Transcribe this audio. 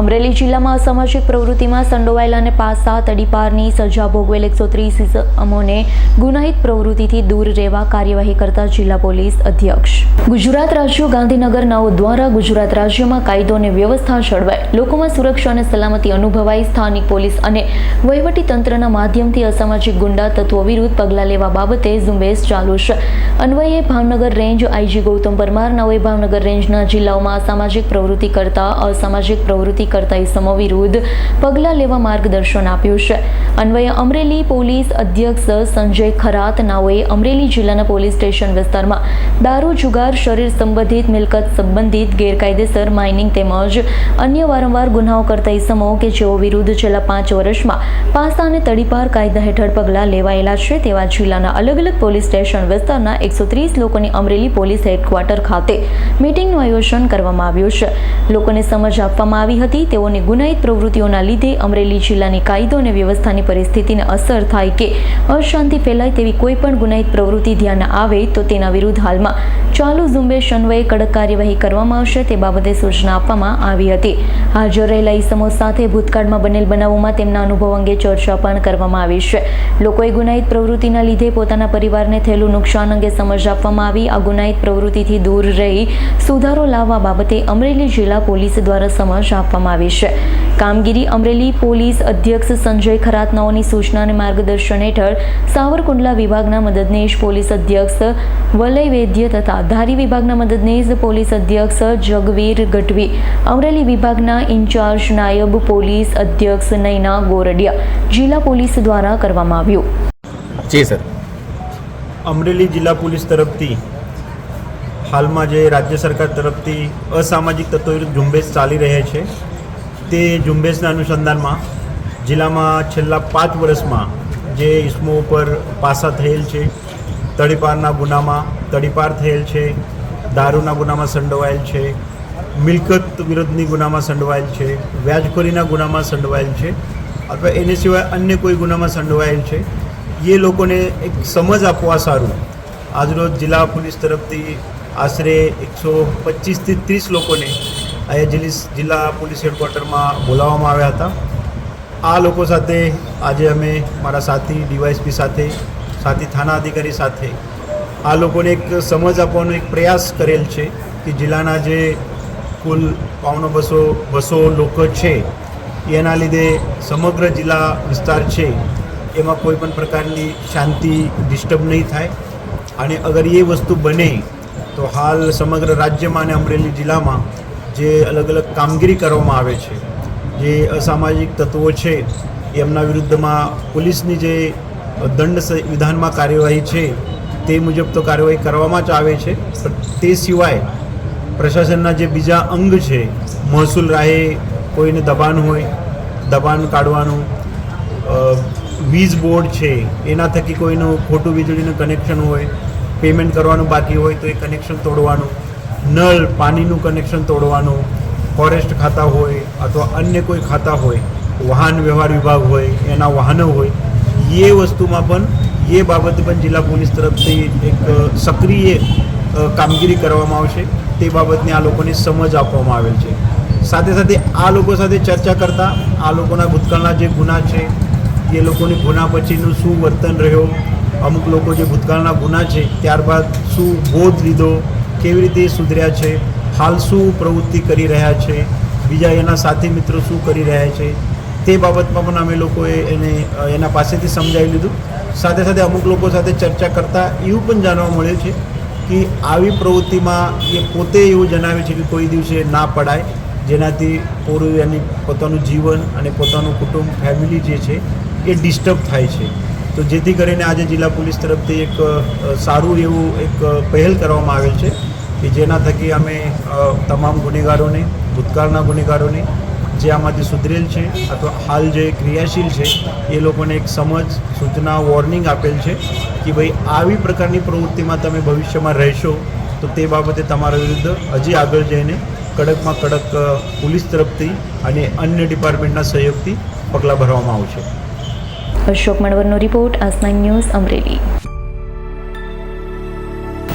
અમરેલી જિલ્લામાં અસામાજિક પ્રવૃત્તિમાં સંડોવાયેલા અને પાસા તડીપારની સજા ભોગવેલ એકસો ત્રીસ અમોને ગુનાહિત પ્રવૃત્તિથી દૂર રહેવા કાર્યવાહી કરતા જિલ્લા પોલીસ અધ્યક્ષ. ગુજરાત રાજ્ય ગાંધીનગર નાઓ દ્વારા ગુજરાત રાજ્યમાં કાયદો અને વ્યવસ્થા જળવાય. લોકોમાં સુરક્ષા અને સલામતી અનુભવાય સ્થાનિક પોલીસ અને વહીવટી તંત્રના માધ્યમથી અસામાજિક ગુંડા તત્વો વિરુદ્ધ પગલાં લેવા બાબતે ઝુંબેશ ચાલુ છે. અન્વયે ભાવનગર રેન્જ આઈજી ગૌતમ પરમાર, નવે ભાવનગર રેન્જના જિલ્લાઓમાં અસામાજિક પ્રવૃત્તિ કરતા અસામાજિક પ્રવૃત્તિ કરતા ઇસમો વિરુદ્ધ પગલાં લેવા માર્ગદર્શન આપ્યું છે. અન્વયે અમરેલી પોલીસ અધ્યક્ષ સંજય ખરાત નાઓએ અમરેલી જિલ્લાના પોલીસ સ્ટેશન વિસ્તારમાં દારૂ, જુગાર, શરીર સંબંધિત મિલકત સંબંધિત ગેરકાયદેસર માઇનિંગ તેમજ અન્ય વારંવાર ગુનાઓ કરતા ઇસમો કે જેઓ વિરુદ્ધ છેલ્લા પાંચ વર્ષમાં પાસા અને તડીપાર કાયદા હેઠળ પગલાં લેવાયેલા છે તેવા જિલ્લાના અલગ અલગ પોલીસ સ્ટેશન વિસ્તારના એકસો ત્રીસ લોકોની અમરેલી પોલીસ હેડક્વાર્ટર ખાતે મીટિંગનું આયોજન કરવામાં આવ્યું છે. લોકોને સમજ આપવામાં આવી હતી તેઓની ગુનાહિત પ્રવૃત્તિઓના લીધે અમરેલી જિલ્લાની કાયદો અને વ્યવસ્થાની પરિસ્થિતિને અસર થાય કે અશાંતિ ફેલાય તેવી કોઈ પણ ગુનાહિત પ્રવૃત્તિ ધ્યાન આવે તો તેના વિરુદ્ધ હાલમાં ચાલુ ઝુંબેશ અન્વયે કડક કાર્યવાહી કરવામાં આવશે. તે બાબતે સૂચના આપવામાં આવી હતી. હાજર રહેલા ઇસમો સાથે ભૂતકાળમાં બનેલ બનાવોમાં તેમના અનુભવ અંગે ચર્ચા પણ કરવામાં આવી છે. લોકોએ ગુનાહિત પ્રવૃત્તિના લીધે પોતાના પરિવારને થયેલું નુકસાન અંગે સમજ આપવામાં આવી. આ ગુનાહિત પ્રવૃત્તિથી દૂર રહી સુધારો લાવવા બાબતે અમરેલી જિલ્લા પોલીસ દ્વારા સમજ આપવામાં આવી છે. કામગીરી અમરેલી પોલીસ અધ્યક્ષ સંજય ખરાતનાઓની સૂચના અને માર્ગદર્શન હેઠળ સાવરકુંડલા વિભાગના મદદનીશ પોલીસ અધ્યક્ષ વલય વૈદ્ય તથા ધારી વિભાગના મદદનીશ પોલીસ અધ્યક્ષ જગવીર ગઢવી અમરેલી વિભાગના ઇન્ચાર્જ નાયબ પોલીસ અધ્યક્ષ નૈના ગોરડિયા જિલ્લા પોલીસ દ્વારા કરવામાં આવ્યું. જી સર. અમરેલી જિલ્લા પોલીસ તરફથી હાલમાં જે રાજ્ય સરકાર તરફથી અસામાજિક તત્વો વિરુદ્ધ ઝુંબેશ ચાલી રહે છે તે ઝુંબેશના અનુસંધાનમાં જિલ્લામાં છેલ્લા પાંચ વર્ષમાં જે ઇસમો ઉપર પાસા થયેલ છે, તડીપારના ગુનામાં તડીપાર થયેલ છે, દારૂના ગુનામાં સંડોવાયેલ છે, મિલકત વિરુદ્ધની ગુનામાં સંડોવાયેલ છે, વ્યાજખોરીના ગુનામાં સંડોવાયેલ છે, અથવા એને સિવાય અન્ય કોઈ ગુનામાં સંડોવાયેલ છે, એ લોકોને એક સમજ આપવા સારું. આજરોજ જિલ્લા પોલીસ તરફથી આશરે એકસો પચીસથી ત્રીસ લોકોને અહીંયા જિલ્લી પોલીસ હેડક્વાર્ટરમાં બોલાવવામાં આવ્યા હતા. આ લોકો સાથે આજે અમે મારા સાથી, ડીવાયસપી સાથે, સાથી થાના અધિકારી સાથે આ લોકોને એક સમજ આપવાનો એક પ્રયાસ કરેલ છે કે જિલ્લાના જે કુલ પાવનો બસો બસો લોકો છે, એના લીધે સમગ્ર જિલ્લા વિસ્તાર છે, એમાં કોઈ પણ પ્રકારની શાંતિ ડિસ્ટર્બ નહીં થાય. અને અગર એ વસ્તુ બને, તો હાલ સમગ્ર રાજ્યમાં અને અમરેલી જિલ્લામાં જે અલગ અલગ કામગીરી કરવામાં આવે છે, જે અસામાજિક તત્વો છે એમના વિરુદ્ધમાં પોલીસની જે દંડ વિધાનમાં કાર્યવાહી છે, તે મુજબ તો કાર્યવાહી કરવામાં જ આવે છે, પણ તે સિવાય પ્રશાસનના જે બીજા અંગ છે, મહસૂલ રાહે કોઈને દબાણ હોય, દબાણ કાઢવાનું વીજ બોર્ડ છે, એના થકી કોઈનું ખોટું વીજળીનું કનેક્શન હોય, પેમેન્ટ કરવાનું બાકી હોય તો એ કનેક્શન તોડવાનું નળ પાણીનું કનેક્શન તોડવાનું ફોરેસ્ટ ખાતા હોય અથવા અન્ય કોઈ ખાતા હોય, વાહન વ્યવહાર વિભાગ હોય, એના વાહનો હોય, એ વસ્તુમાં પણ એ બાબતે પણ જિલ્લા પોલીસ તરફથી એક સક્રિય કામગીરી કરવામાં આવશે. તે બાબતની આ લોકોને સમજ આપવામાં આવેલ છે. સાથે સાથે આ લોકો સાથે ચર્ચા કરતાં આ લોકોના ભૂતકાળના જે ગુના છે, એ લોકોની ગુના પછીનું શું વર્તન રહ્યો, અમુક લોકો જે ભૂતકાળના ગુના છે, ત્યારબાદ શું બોધ લીધો કેવી રીતે સુધર્યા છે? હાલ શું પ્રવૃત્તિ કરી રહ્યા છે? બીજા એના સાથી મિત્રો શું કરી રહ્યા છે? તે બાબતમાં પણ અમે લોકોએ એને, એના પાસેથી સમજાવી લીધું. સાથે સાથે અમુક લોકો સાથે ચર્ચા કરતાં એવું પણ જાણવા મળે છે કે આવી પ્રવૃત્તિમાં એ પોતે એવું જણાવે છે કે કોઈ દિવસે ના પડાય. જેનાથી પૂરું એની પોતાનું જીવન અને પોતાનું કુટુંબ ફેમિલી જે છે એ ડિસ્ટર્બ થાય છે. તો જેથી કરીને આજે જિલ્લા પોલીસ તરફથી એક સારું એવું એક પહેલ કરવામાં આવેલ છે. કે જેના થકી અમે તમામ ગુનેગારોને, ભૂતકાળના ગુનેગારોને, જે આમાંથી સુધરેલ છે અથવા હાલ જે ક્રિયાશીલ છે, એ લોકોને એક સમજ, સૂચના, વોર્નિંગ આપેલ છે કે ભાઈ આવી પ્રકારની પ્રવૃત્તિમાં તમે ભવિષ્યમાં રહેશો, તો તે બાબતે તમારા વિરુદ્ધ હજી આગળ જઈને કડકમાં કડક પોલીસ તરફથી અને અન્ય ડિપાર્ટમેન્ટના સહયોગથી પગલાં ભરવામાં આવશે. અશોક મણવરનો રિપોર્ટ આસ નાઇન ન્યૂઝ અમરેલી.